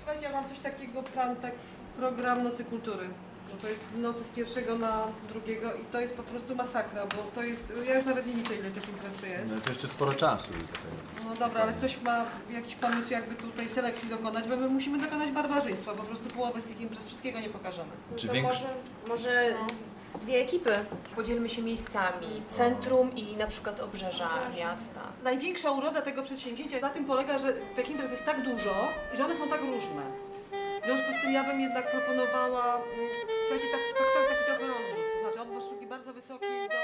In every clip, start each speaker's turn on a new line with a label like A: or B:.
A: Słuchajcie, ja mam coś takiego, plan, tak, program Nocy Kultury. No to jest nocy z pierwszego na drugiego i to jest po prostu masakra, bo to jest, ja już nawet nie liczę ile tych imprez jest.
B: No to jeszcze sporo czasu jest do tego.
A: No dobra, ale ktoś ma jakiś pomysł, jakby tutaj selekcji dokonać, bo my musimy dokonać barbarzyństwa, po prostu połowę z tych imprez, wszystkiego nie pokażemy.
B: Czy
C: to
B: większy-
C: może, może dwie ekipy. Podzielmy się miejscami. Centrum i na przykład obrzeża miasta.
A: Największa uroda tego przedsięwzięcia na tym polega, że tych imprez jest tak dużo i że one są tak różne. W związku z tym ja bym jednak proponowała, mm, słuchajcie, tak, tak, tak, taki trochę rozrzut, to znaczy od sztuki bardzo wysokiej do,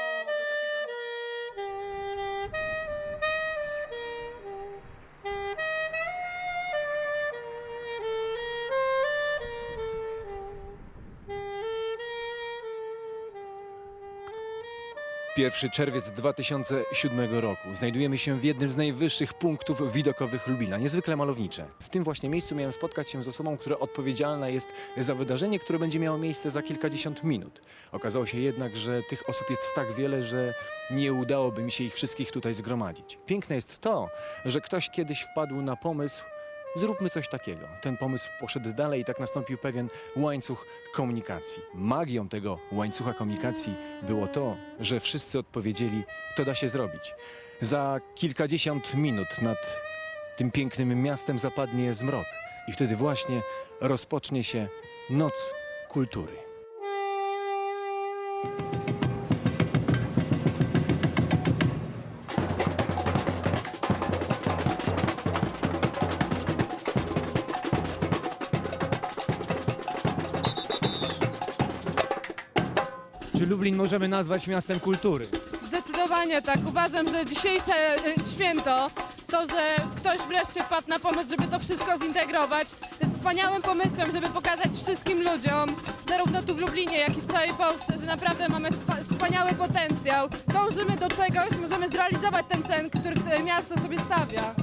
D: 1 czerwiec 2007 roku. Znajdujemy się w jednym z najwyższych punktów widokowych Lubina, niezwykle malownicze. W tym właśnie miejscu miałem spotkać się z osobą, która odpowiedzialna jest za wydarzenie, które będzie miało miejsce za kilkadziesiąt minut. Okazało się jednak, że tych osób jest tak wiele, że nie udałoby mi się ich wszystkich tutaj zgromadzić. Piękne jest to, że ktoś kiedyś wpadł na pomysł, Zróbmy coś takiego. Ten pomysł poszedł dalej i tak nastąpił pewien łańcuch komunikacji. Magią tego łańcucha komunikacji było to, że wszyscy odpowiedzieli, to da się zrobić. Za kilkadziesiąt minut nad tym pięknym miastem zapadnie zmrok i wtedy właśnie rozpocznie się noc kultury.
E: Czy Lublin możemy nazwać miastem kultury?
F: Zdecydowanie tak. Uważam, że dzisiejsze y, święto, to, że ktoś wreszcie wpadł na pomysł, żeby to wszystko zintegrować, jest wspaniałym pomysłem, żeby pokazać wszystkim ludziom, zarówno tu w Lublinie, jak i w całej Polsce, że naprawdę mamy spa- wspaniały potencjał. Dążymy do czegoś, możemy zrealizować ten cel, który y, miasto sobie stawia.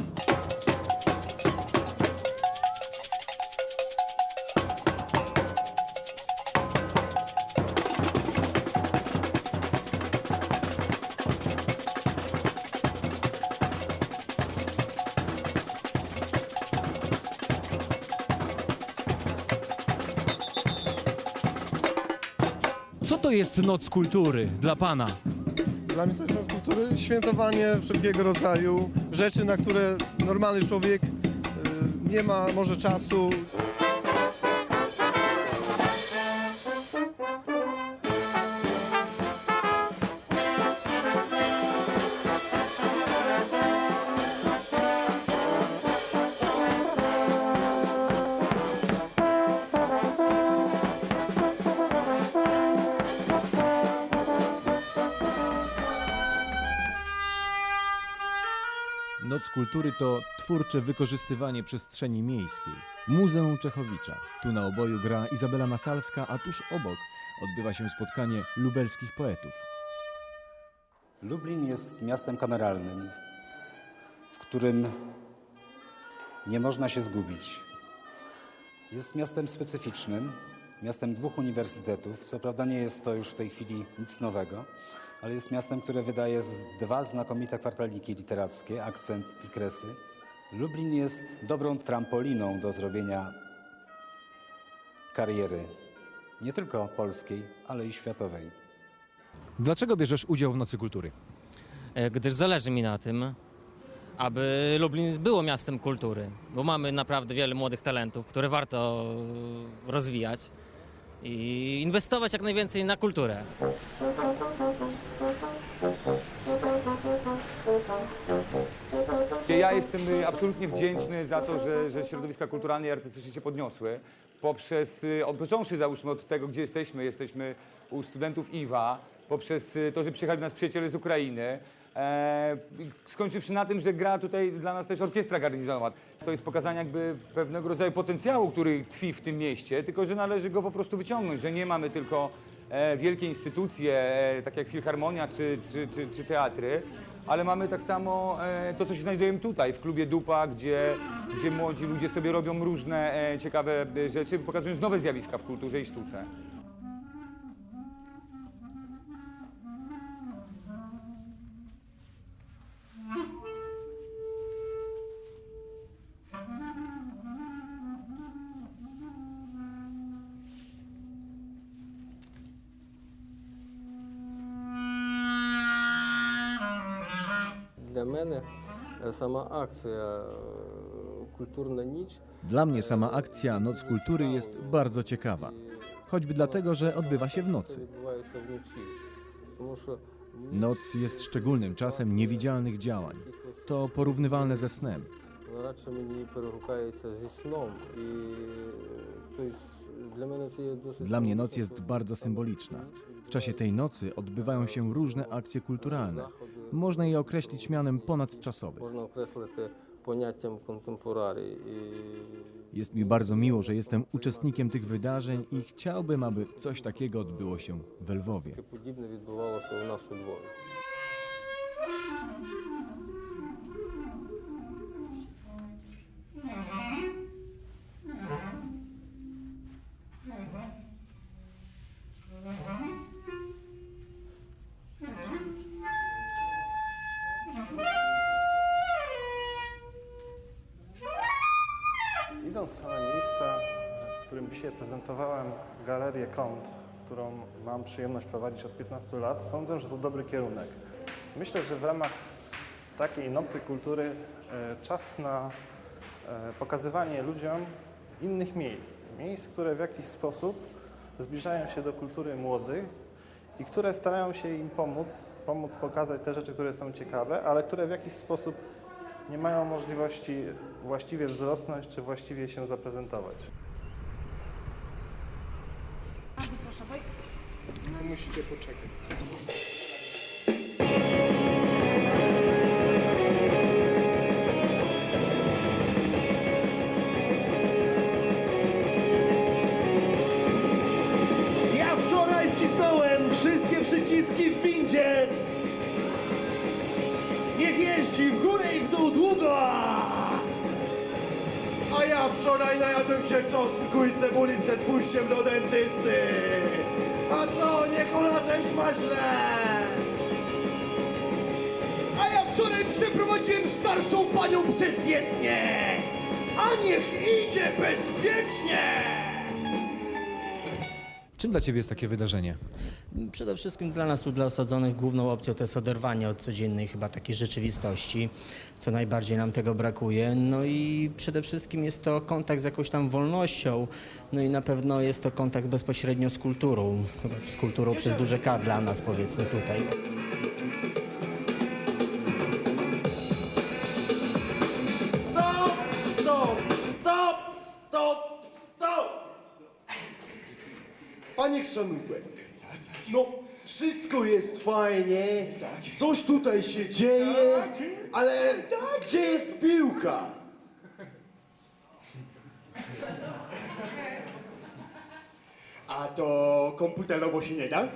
E: Co to jest Noc Kultury dla Pana?
G: Dla mnie to jest noc kultury, świętowanie wszelkiego rodzaju rzeczy, na które normalny człowiek y, nie ma może czasu.
D: Noc Kultury to twórcze wykorzystywanie przestrzeni miejskiej. Muzeum Czechowicza. Tu na oboju gra Izabela Masalska, a tuż obok odbywa się spotkanie lubelskich poetów.
H: Lublin jest miastem kameralnym, w którym nie można się zgubić. Jest miastem specyficznym, miastem dwóch uniwersytetów. Co prawda nie jest to już w tej chwili nic nowego, ale jest miastem, które wydaje z dwa znakomite kwartalniki literackie, Akcent i Kresy. Lublin jest dobrą trampoliną do zrobienia kariery, nie tylko polskiej, ale i światowej.
E: Dlaczego bierzesz udział w Nocy Kultury?
I: E, gdyż zależy mi na tym, aby Lublin było miastem kultury, bo mamy naprawdę wiele młodych talentów, które warto rozwijać i inwestować jak najwięcej na kulturę.
J: Ja jestem y, absolutnie wdzięczny za to, że, że środowiska kulturalne i artystyczne się podniosły. Poprzez, y, od- począwszy załóżmy od tego, gdzie jesteśmy, jesteśmy u studentów IWA, poprzez y, to, że przyjechali do nas przyjaciele z Ukrainy, e, skończywszy na tym, że gra tutaj dla nas też orkiestra garnizonowa. To jest pokazanie jakby pewnego rodzaju potencjału, który tkwi w tym mieście, tylko że należy go po prostu wyciągnąć, że nie mamy tylko e, wielkie instytucje, e, tak jak Filharmonia czy, czy, czy, czy teatry, ale mamy tak samo e, to, co się znajdujemy tutaj, w klubie Dupa, gdzie, gdzie młodzi ludzie sobie robią różne e, ciekawe e, rzeczy, pokazując nowe zjawiska w kulturze i sztuce.
B: мене е, сама акція е, Культурна ніч
D: Dla mnie sama akcja Noc Kultury jest bardzo ciekawa. Choćby dlatego, że odbywa się w
B: це
D: nocy.
B: відбувається вночі. Тому що
D: Noc jest szczególnym czasem niewidzialnych działań. To porównywalne ze snem.
B: вона радше мені перегукається зі сном. І тобто, для мене це є досить
D: Dla mnie noc
B: символічно,
D: jest
B: що
D: bardzo symboliczna.
B: ніч
D: W czasie tej nocy odbywają się różne akcje kulturalne. można je określić mianem ponadczasowych.
B: Można określić pojęciem kontemporarii.
D: Jest mi bardzo miło, że jestem uczestnikiem tych wydarzeń i chciałbym, aby coś takiego odbyło się w Lwowie.
B: Podobne odbywało
K: się u nas w Lwowie. Mm-hmm. Dzisiaj prezentowałem galerię Kąt, którą mam przyjemność prowadzić od 15 lat, sądzę, że to dobry kierunek. Myślę, że w ramach takiej nocy kultury e, czas na e, pokazywanie ludziom innych miejsc. Miejsc, które w jakiś sposób zbliżają się do kultury młodych i które starają się im pomóc, pomóc pokazać te rzeczy, które są ciekawe, ale które w jakiś sposób nie mają możliwości właściwie wzrosnąć czy właściwie się zaprezentować. Musicie poczekać.
L: Ja wczoraj wcisnąłem wszystkie przyciski w windzie. Niech jeździ w górę i w dół długo. A ja wczoraj najadłem się czosnku i cebuli przed pójściem do dentysty. A co, niech ona też ma źle. A ja wczoraj przeprowadziłem starszą panią przez jezdnię. A niech idzie bezpiecznie.
D: Czym dla Ciebie jest takie wydarzenie?
M: Przede wszystkim dla nas tu, dla osadzonych, główną opcją to jest oderwanie od codziennej chyba takiej rzeczywistości, co najbardziej nam tego brakuje. No i przede wszystkim jest to kontakt z jakąś tam wolnością, no i na pewno jest to kontakt bezpośrednio z kulturą, z kulturą przez duże K dla nas powiedzmy tutaj.
L: Chrzanówek, no wszystko jest fajnie, coś tutaj się dzieje, ale gdzie jest piłka? A to komputerowo się nie da?